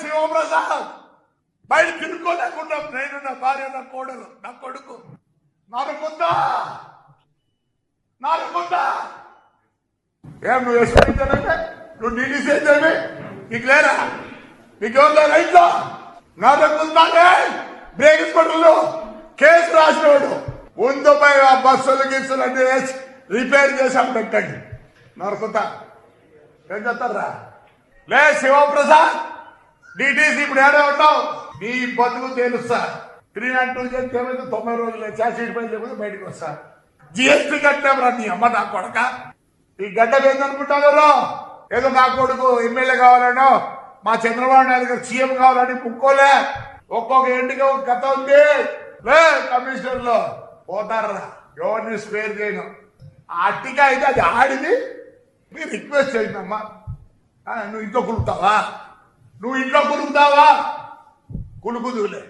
శివప్రసాద్ బయట తిరుక్కోలేకున్నాం నేను నా భార్య నా కోడలు నా కొడుకు. నాలుగుందా నాలుగుందా ఏం నువ్వు విస్మరించానంటే నువ్వు నిలిసేదేమి నీకు లేరా నీకెవరిలో ఇంట్లో నాలుగుందానే బ్రేక్ ఇస్పటంలో కేసు రాసినవాడు ఉందపై ఆ బస్సులు గీసులు అన్ని వేసి రిపేర్ చేశాం పెట్టండి. నరుకుతా ఏం చెప్తారా లే శివప్రసాద్. డిటీసీ ఇప్పుడు ఏడే ఉన్నావు నీ బతుకు తెలుస్తా త్రీ నాట్ టూ చేస్తే ఏమైతే తొంభై రోజులు చార్జ్షీట్ పై లేకపోతే బయటకు వస్తా జిఎస్టీ కట్టామరా నీ అమ్మ నా కొడక? ఈ గడ్డ ఏందనుకుంటారు ఏదో నా కొడుకు ఎమ్మెల్యే కావాలనో మా చంద్రబాబు నాయుడు గారు సీఎం కావాలని ముక్కోలే ఒక్కొక్క ఇంటికి ఒక కథ ఉంది. లే కమిషనర్లో పోతారా? ఎవరిని స్పేర్ చేయను. ఆ అట్టిక అయితే అది ఆడింది. మీరు రిక్వెస్ట్ చేయండమ్మా నువ్వు ఇంట్లో కులుకుతావా నువ్వు ఇంట్లో కులుకుతావా కులుకుదులే